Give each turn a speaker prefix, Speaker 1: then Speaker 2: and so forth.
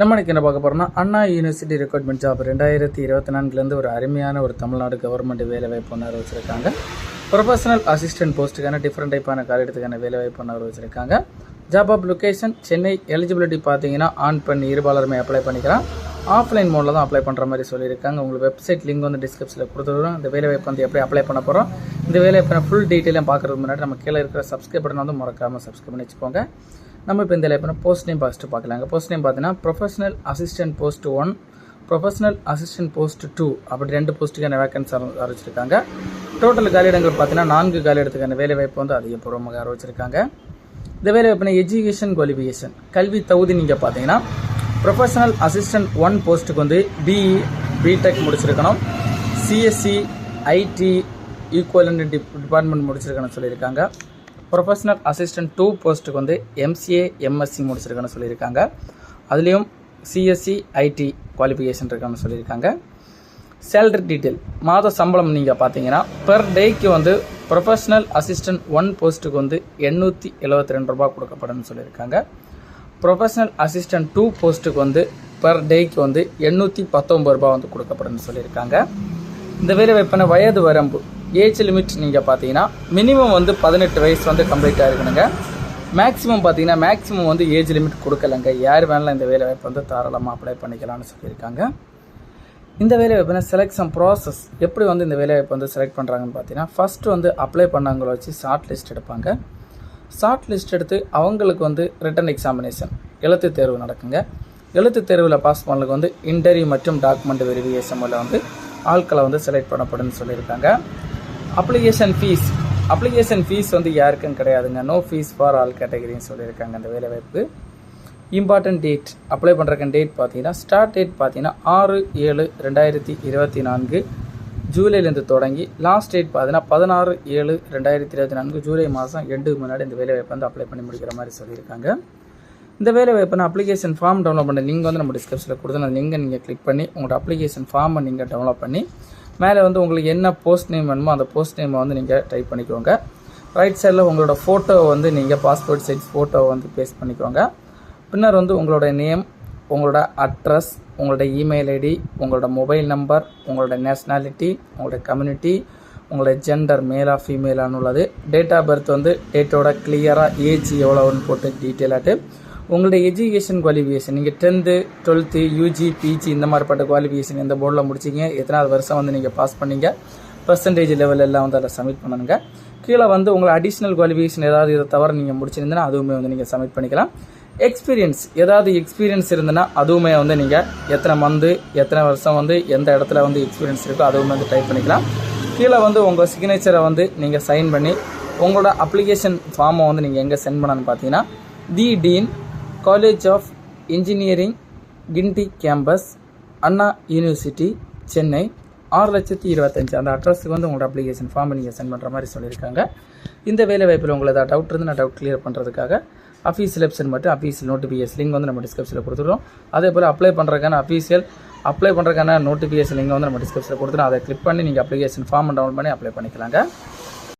Speaker 1: நம்ம என்ன பார்க்க போகிறோம்னா அண்ணா யூனிவர்சிட்டி ரெக்ரூட்மெண்ட் ஜாப் ரெண்டாயிரத்தி இருபத்தி நான்குலேருந்து ஒரு அருமையான ஒரு தமிழ்நாடு கவர்மெண்ட் வேலை வாய்ப்பு ஒன்று அறிவிச்சிருக்காங்க. ப்ரொஃபஷனல் அசிஸ்டன்ட் போஸ்ட்டுக்கான டிஃப்ரெண்ட் டைப்பான காலிடத்துக்கான வேலை வாய்ப்பு ஒன்று அறிவிச்சிருக்காங்க. Job of location Chennai eligibility பார்த்தீங்கன்னா ஆன் பண்ணி இருபாலருமே அப்ளை பண்ணிக்கலாம். ஆஃப்லைன் மோடில் தான் அப்ளை பண்ணுற மாதிரி சொல்லியிருக்காங்க. உங்களுக்கு வெப்சைட் லிங்க் வந்து டிஸ்கிரிப்ஷனில் கொடுத்துருவோம். இந்த வேலை வாய்ப்பு வந்து எப்படி அப்ளை பண்ண போகிறோம் இந்த வேலை வாய்ப்பு ஃபுல் டீட்டெயிலும் பார்க்குறதுக்கு முன்னாடி நம்ம கீழே இருக்கிற சப்ஸ்கிரைப் பட்டன் வந்து மறக்காமல் சப்ஸ்கிரைப் பண்ணி வச்சுக்கோங்க. நம்ம இப்போ இந்த லைப்பில் போஸ்ட் நேம் ஃபஸ்ட்டு பார்க்கலாங்க. போஸ்ட் நேம் பார்த்தீங்கன்னா professional assistant post one professional assistant post two அப்படி ரெண்டு போஸ்ட்டுக்கான வேகன்சி அறிவிச்சிருக்காங்க டோட்டல் காலியிடங்கள் பார்த்தீங்கன்னா நான்கு காலியிடத்துக்கான வேலை வாய்ப்பு வந்து அதிகபூர்வமாக அறிவிச்சிருக்காங்க இந்த வேலை வாய்ப்புனா எஜுகேஷன் குவாலிஃபிகேஷன் கல்வி தகுதி நீங்கள் பார்த்தீங்கன்னா ப்ரொஃபஷனல் அசிஸ்டன்ட் ஒன் போஸ்ட்டுக்கு வந்து பிஇ பிடெக் முடிச்சிருக்கணும். சிஎஸ்சி ஐடி ஈக்குவலண்ட் டிபார்ட்மெண்ட் முடிச்சிருக்கணும்னு சொல்லியிருக்காங்க. ப்ரொஃபஷனல் அசிஸ்டன்ட் டூ போஸ்ட்டுக்கு வந்து எம்சிஏ எம்எஸ்சி முடிச்சிருக்கேன்னு சொல்லியிருக்காங்க. அதுலேயும் சிஎஸ்சி ஐடி குவாலிஃபிகேஷன் இருக்கான்னு சொல்லியிருக்காங்க. சேலரி டீட்டெயில் மாத சம்பளம் நீங்கள் பார்த்தீங்கன்னா பெர் டேக்கு வந்து ப்ரொஃபஷனல் அசிஸ்டன்ட் ஒன் போஸ்ட்டுக்கு வந்து எண்ணூற்றி எழுபத்தி ரெண்டு ரூபா கொடுக்கப்படும்னு சொல்லியிருக்காங்க. ப்ரொஃபஷனல் அசிஸ்டன்ட் டூ போஸ்ட்டுக்கு வந்து பெர் டேக்கு வந்து எண்ணூற்றி பத்தொம்பது ரூபா வந்து கொடுக்கப்படும்னு சொல்லியிருக்காங்க. இந்த வேலை வாய்ப்பான வயது வரம்பு ஏஜ் லிமிட் நீங்கள் பார்த்தீங்கன்னா மினிமம் வந்து பதினெட்டு வயசு வந்து கம்ப்ளீட் ஆகிருக்கணுங்க மேக்ஸிமம் பார்த்தீங்கன்னா மேக்ஸிமம் வந்து ஏஜ் லிமிட் கொடுக்கலங்க. யார் வேணாலும் இந்த வேலை வாய்ப்பு வந்து தாராளமாக அப்ளை பண்ணிக்கலாம்னு சொல்லியிருக்காங்க. இந்த வேலை வாய்ப்புனா செலெக்ஷன் ப்ராசஸ் எப்படி வந்து இந்த வேலை வாய்ப்பு வந்து செலக்ட் பண்ணுறாங்கன்னு பார்த்தீங்கன்னா ஃபஸ்ட்டு வந்து அப்ளை பண்ணவங்கள வச்சு ஷார்ட் லிஸ்ட் எடுப்பாங்க. ஷார்ட் லிஸ்ட் எடுத்து அவங்களுக்கு வந்து ரிட்டன் எக்ஸாமினேஷன் எழுத்து தேர்வு நடக்குங்க. எழுத்து தேர்வில் பாஸ் பண்ணலுக்கு வந்து இன்டர்வியூ மற்றும் டாக்குமெண்ட் வெரிஃபிகேஷன் மூலம் வந்து ஆட்களை வந்து செலக்ட் பண்ணப்படுன்னு சொல்லியிருக்காங்க. அப்ளிகேஷன் ஃபீஸ் அப்ளிகேஷன் ஃபீஸ் வந்து யாருக்கும் கிடையாதுங்க. நோ ஃபீஸ் ஃபார் ஆல் கேட்டகரின்னு சொல்லியிருக்காங்க அந்த வேலைவாய்ப்பு இம்பார்ட்டன்ட் டேட் அப்ளை பண்ணுறக்க டேட் பார்த்தீங்கன்னா ஸ்டார்ட் டேட் பார்த்தீங்கன்னா ஆறு ஏழு ரெண்டாயிரத்தி இருபத்தி நான்கு ஜூலைலேருந்து தொடங்கி லாஸ்ட் டேட் பார்த்தீங்கன்னா பதினாறு ஏழு ரெண்டாயிரத்தி இருபத்தி நான்கு ஜூலை மாதம் எண்டுக்கு முன்னாடி இந்த வேலைவாய்ப்பு வந்து அப்ளை பண்ணி முடிக்கிற மாதிரி சொல்லியிருக்காங்க. இந்த வேலைவாய்ப்புனா அப்ளிகேஷன் ஃபார்ம் டவுன்லோட் பண்ண லிங்க் வந்து நம்ம டிஸ்கிரிப்ஷனில் கொடுத்து அந்த லிங்கை நீங்கள் கிளிக் பண்ணி உங்களோட அப்ளிகேஷன் ஃபார்மை நீங்கள் டவுன்லோட் பண்ணி மேலே வந்து உங்களுக்கு என்ன போஸ்ட் நேம் வேணுமோ அந்த போஸ்ட் நேமை வந்து நீங்கள் டைப் பண்ணிக்கோங்க. ரைட் சைடில் உங்களோட ஃபோட்டோவை வந்து நீங்கள் பாஸ்போர்ட் சைஸ் ஃபோட்டோவை வந்து பேஸ்ட் பண்ணிக்கோங்க. பின்னர் வந்து உங்களோட நேம் உங்களோட அட்ரஸ் உங்களோட இமெயில் ஐடி உங்களோட மொபைல் நம்பர் உங்களோட நேஷ்னாலிட்டி உங்களோட கம்யூனிட்டி உங்களோட ஜெண்டர் மேலா ஃபீமேலான்னு உள்ளது. டேட் ஆஃப் பர்த் வந்து டேட்டோட கிளியராக ஏஜ் எவ்வளோன்னு போட்டு டீட்டெயிலாகிட்டு உங்களுடைய எஜுகேஷன் குவாலிஃபிகேஷன் நீங்கள் டென்த்து டுவெல்த்து யூஜி பிஜி இந்த மாதிரிப்பட்ட குவாலிஃபிகேஷன் எந்த போர்டில் முடிச்சிங்க. எத்தனாவது வருஷம் வந்து நீங்கள் பாஸ் பண்ணீங்க. பர்சன்டேஜ் லெவல் எல்லாம் வந்து அதை சப்மிட் பண்ணணுங்க கீழே வந்து உங்களை அடிஷ்னல் குவாலிஃபிகேஷன் ஏதாவது இதை தவிர நீங்கள் முடிச்சிருந்தீங்கன்னா அதுவுமே வந்து நீங்கள் சப்மிட் பண்ணிக்கலாம். எக்ஸ்பீரியன்ஸ் ஏதாவது எக்ஸ்பீரியன்ஸ் இருந்ததுன்னா அதுவுமே வந்து நீங்கள் எத்தனை மந்த்து எத்தனை வருஷம் வந்து எந்த இடத்துல வந்து எக்ஸ்பீரியன்ஸ் இருக்கோ அதுவுமே வந்து டைப் பண்ணிக்கலாம். கீழே வந்து உங்கள் சிக்னேச்சரை வந்து நீங்கள் சைன் பண்ணி உங்களோட அப்ளிகேஷன் ஃபார்மை வந்து நீங்கள் எங்கே சென்ட் பண்ணணும்னு பார்த்தீங்கன்னா the dean college of engineering Guindy campus Anna university Chennai ஆறு லட்சத்தி இருபத்தஞ்சு அந்த அட்ரஸுக்கு வந்து உங்களோட அப்ளிகேஷன் ஃபார்மை நீங்கள் சென்ட் பண்ணுற மாதிரி சொல்லியிருக்காங்க. இந்த வேலை வாய்ப்பில் உங்களுக்கு ஏதாவது டவுட் இருந்து நான் டவுட் கிளியர் பண்ணுறதுக்காக அஃபீஷியல் வெப்சைட் மட்டும் அஃபீஷியல் நோட்டிஃபிகேஷன் லிங்க் வந்து நம்ம டிஸ்கிரிப்ஷனில் கொடுத்துருவோம் அதே போல் அப்ளை பண்ணுறதுக்கான அஃபீஷியல் அப்ளை பண்ணுறதுக்கான நோட்டிஃபிகேஷன் லிங்க் வந்து நம்ம டிஸ்கிரிப்ஷனில் கொடுத்துருவோம் அதை கிளிக் பண்ணி நீங்கள் அப்ளிகேஷன் ஃபார்ம் டவுன்லோட் பண்ணி அப்ளை பண்ணிக்கலாங்க.